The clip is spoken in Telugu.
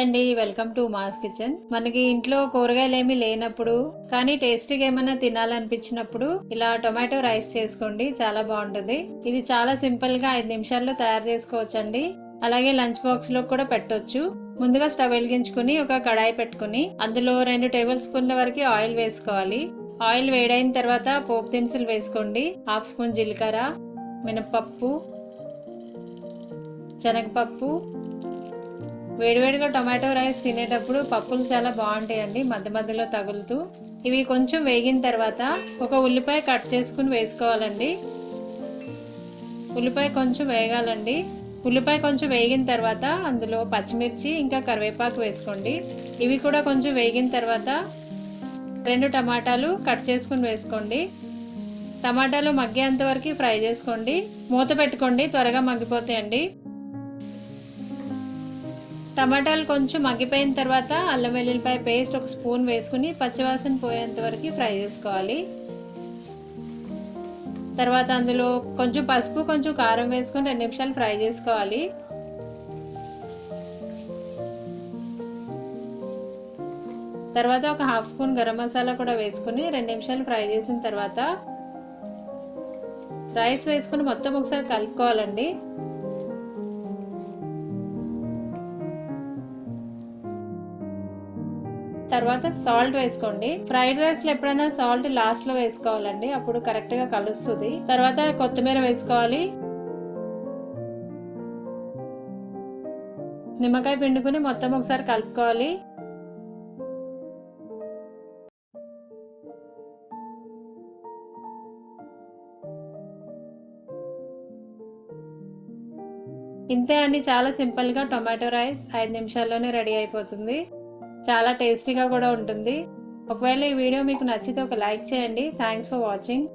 అండి వెల్కమ్ టు మాస్ కిచెన్. మనకి ఇంట్లో కూరగాయలు ఏమీ లేనప్పుడు కానీ టేస్టీగా ఏమైనా తినాలనిపించినప్పుడు ఇలా టొమాటో రైస్ చేసుకోండి చాలా బాగుంటుంది. ఇది చాలా సింపుల్గా ఐదు నిమిషాల్లో తయారు చేసుకోవచ్చండి. అలాగే లంచ్ బాక్స్లో కూడా పెట్టొచ్చు. ముందుగా స్టవ్ వెలిగించుకుని ఒక కడాయి పెట్టుకుని అందులో రెండు టేబుల్ స్పూన్ల వరకు ఆయిల్ వేసుకోవాలి. ఆయిల్ వేడైన తర్వాత పోపు దినుసులు వేసుకోండి. హాఫ్ స్పూన్ జీలకర్ర మినపప్పు శనగపప్పు వేడివేడిగా టొమాటో రైస్ తినేటప్పుడు పప్పులు చాలా బాగుంటాయండి మధ్య మధ్యలో తగులుతూ. ఇవి కొంచెం వేగిన తర్వాత ఒక ఉల్లిపాయ కట్ చేసుకుని వేసుకోవాలండి. ఉల్లిపాయ కొంచెం వేగాలండి. ఉల్లిపాయ కొంచెం వేగిన తర్వాత అందులో పచ్చిమిర్చి ఇంకా కరివేపాకు వేసుకోండి. ఇవి కూడా కొంచెం వేగిన తర్వాత రెండు టమాటాలు కట్ చేసుకుని వేసుకోండి. టమాటాలు మగ్గేంత వరకు ఫ్రై చేసుకోండి. మూత పెట్టుకోండి త్వరగా మగ్గిపోతాయండి. టమాటాలు కొంచెం మగ్గిపోయిన తర్వాత అల్లం వెల్లుల్లిపాయ పేస్ట్ ఒక స్పూన్ వేసుకుని పచ్చివాసన పోయేంత వరకు ఫ్రై చేసుకోవాలి. తర్వాత అందులో కొంచెం పసుపు కొంచెం కారం వేసుకొని రెండు నిమిషాలు ఫ్రై చేసుకోవాలి. తర్వాత ఒక హాఫ్ స్పూన్ గరం మసాలా కూడా వేసుకుని రెండు నిమిషాలు ఫ్రై చేసిన తర్వాత రైస్ వేసుకుని మొత్తం ఒకసారి కలుపుకోవాలండి. తర్వాత సాల్ట్ వేసుకోండి. ఫ్రైడ్ రైస్లో ఎప్పుడైనా సాల్ట్ లాస్ట్లో వేసుకోవాలండి. అప్పుడు కరెక్ట్గా కలుస్తుంది. తర్వాత కొత్తిమీర వేసుకోవాలి. నిమ్మకాయ పిండుకుని మొత్తం ఒకసారి కలుపుకోవాలి. ఇంతే అండి. చాలా సింపుల్గా టొమాటో రైస్ ఐదు నిమిషాల్లోనే రెడీ అయిపోతుంది. చాలా టేస్టీగా కూడా ఉంటుంది. ఒకవేళ ఈ వీడియో మీకు నచ్చితే ఒక లైక్ చేయండి. Thanks for watching